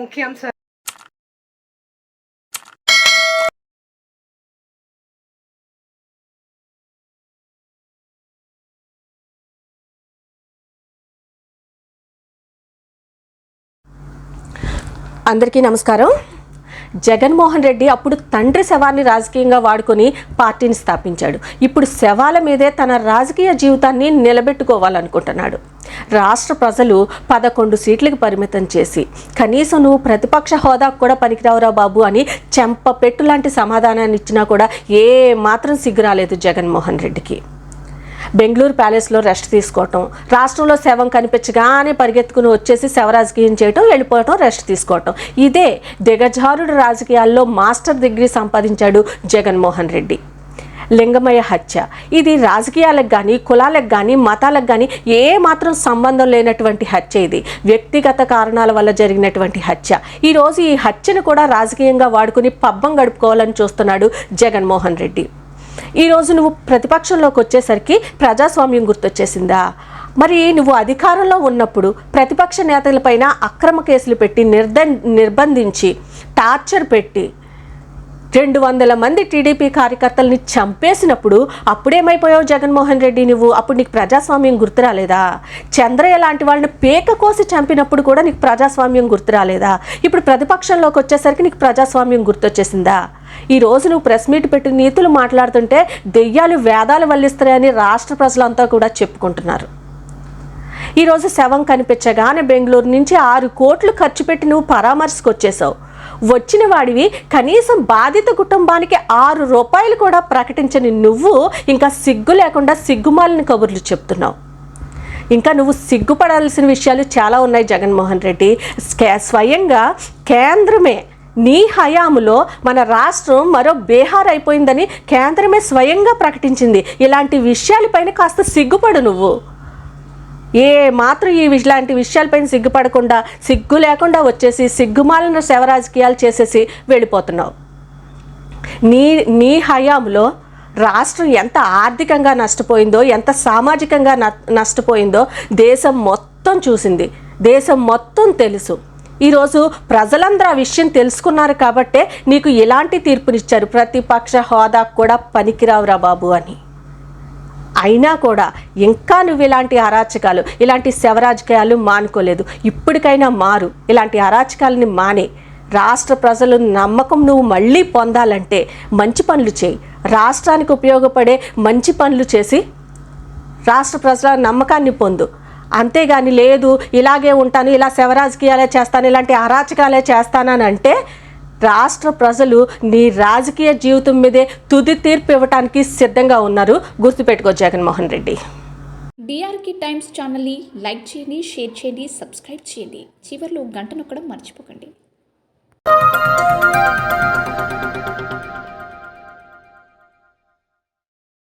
ముఖ్యాంశాలు అందరికీ నమస్కారం. జగన్మోహన్ రెడ్డి అప్పుడు తండ్రి శవాన్ని రాజకీయంగా వాడుకొని పార్టీని స్థాపించాడు. ఇప్పుడు శవాల మీదే తన రాజకీయ జీవితాన్ని నిలబెట్టుకోవాలనుకుంటున్నాడు. రాష్ట్ర ప్రజలు పదకొండు సీట్లకు పరిమితం చేసి కనీసం నువ్వు ప్రతిపక్ష హోదాకు కూడా పనికిరావురా బాబు అని చెంప పెట్టు లాంటి సమాధానాన్ని ఇచ్చినా కూడా ఏ మాత్రం సిగ్గురాలేదు జగన్మోహన్ రెడ్డికి. బెంగళూరు ప్యాలెస్లో రెస్ట్ తీసుకోవటం. రాష్ట్రంలో శవం కనిపించగానే పరిగెత్తుకుని వచ్చేసి శవ రాజకీయం చేయటం వెళ్ళిపోవటం రెస్ట్ తీసుకోవటం. ఇదే దిగజారుడు రాజకీయాల్లో మాస్టర్ డిగ్రీ సంపాదించాడు జగన్మోహన్ రెడ్డి. లింగమయ హత్య. ఇది రాజకీయాలకు కానీ కులాలకు కానీ మతాలకు కానీ ఏ మాత్రం సంబంధం లేనటువంటి హత్య ఇది. వ్యక్తిగత కారణాల వల్ల జరిగినటువంటి హత్య. ఈరోజు ఈ హత్యను కూడా రాజకీయంగా వాడుకుని పబ్బం గడుపుకోవాలని చూస్తున్నాడు జగన్మోహన్ రెడ్డి. ఈరోజు నువ్వు ప్రతిపక్షంలోకి వచ్చేసరికి ప్రజాస్వామ్యం గుర్తొచ్చేసిందా? మరి నువ్వు అధికారంలో ఉన్నప్పుడు ప్రతిపక్ష నేతలపైన అక్రమ కేసులు పెట్టి నిర్ద నిర్బంధించి టార్చర్ పెట్టి రెండు వందల మంది టీడీపీ కార్యకర్తల్ని చంపేసినప్పుడు అప్పుడేమైపోయావు జగన్మోహన్ రెడ్డి నువ్వు? అప్పుడు నీకు ప్రజాస్వామ్యం గుర్తు రాలేదా? చంద్రయ్య లాంటి వాళ్ళని పేక కోసి చంపినప్పుడు కూడా నీకు ప్రజాస్వామ్యం గుర్తు రాలేదా? ఇప్పుడు ప్రతిపక్షంలోకి వచ్చేసరికి నీకు ప్రజాస్వామ్యం గుర్తొచ్చేసిందా? ఈ రోజు నువ్వు ప్రెస్ మీట్ పెట్టి నీతులు మాట్లాడుతుంటే దెయ్యాలు వేదాలు వల్లిస్తాయని రాష్ట్ర ప్రజలంతా కూడా చెప్పుకుంటున్నారు. ఈరోజు శవం కనిపించగానే బెంగళూరు నుంచి ఆరు కోట్లు ఖర్చు పెట్టి నువ్వు పరామర్శకు వచ్చేసావు వచ్చిన వాడివి కనీసం బాధిత కుటుంబానికి ఆరు రూపాయలు కూడా ప్రకటించని నువ్వు ఇంకా సిగ్గు లేకుండా సిగ్గుమాలిన కబుర్లు చెప్తున్నావు. ఇంకా నువ్వు సిగ్గుపడాల్సిన విషయాలు చాలా ఉన్నాయి జగన్మోహన్ రెడ్డి. స్వయంగా కేంద్రమే నీ హయాములో మన రాష్ట్రం మరో బీహార్ అయిపోయిందని కేంద్రమే స్వయంగా ప్రకటించింది. ఇలాంటి విషయాలపైన కాస్త సిగ్గుపడు నువ్వు. ఏ మాత్రం ఈ ఇలాంటి విషయాలపైన సిగ్గుపడకుండా సిగ్గు లేకుండా వచ్చేసి సిగ్గుమాలిన శవరాజకీయాలు చేసేసి వెళ్ళిపోతున్నావు. నీ నీ హయాంలో రాష్ట్రం ఎంత ఆర్థికంగా నష్టపోయిందో ఎంత సామాజికంగా న- నష్టపోయిందో దేశం మొత్తం చూసింది. దేశం మొత్తం తెలుసు. ఈరోజు ప్రజలందరూ ఆ విషయం తెలుసుకున్నారు కాబట్టే నీకు ఎలాంటి తీర్పునిచ్చారు? ప్రతిపక్ష హోదా కూడా పనికిరావురా బాబు అని. అయినా కూడా ఇంకా నువ్వు ఇలాంటి అరాచకాలు ఇలాంటి శవరాజకీయాలు మానుకోలేదు. ఇప్పటికైనా మారు. ఇలాంటి అరాచకాలని మానే. రాష్ట్ర ప్రజలు నమ్మకం నువ్వు మళ్ళీ పొందాలంటే మంచి పనులు చేయి. రాష్ట్రానికి ఉపయోగపడే మంచి పనులు చేసి రాష్ట్ర ప్రజల నమ్మకాన్ని పొందు. అంతేగాని లేదు ఇలాగే ఉంటాను ఇలా శవరాజకీయాలే చేస్తాను ఇలాంటి అరాచకాలే చేస్తానని అంటే రాష్ట్ర ప్రజలు నీ రాజకీయ జీవితం మీదే తుది తీర్పు ఇవ్వటానికి సిద్ధంగా ఉన్నారు. గుర్తుపెట్టుకో జగన్మోహన్ రెడ్డి. డిఆర్కి టైమ్స్ ఛానల్ని లైక్ చేయండి షేర్ చేయండి సబ్స్క్రైబ్ చేయండి. చివరిలో గంట నొక్కడం మర్చిపోకండి.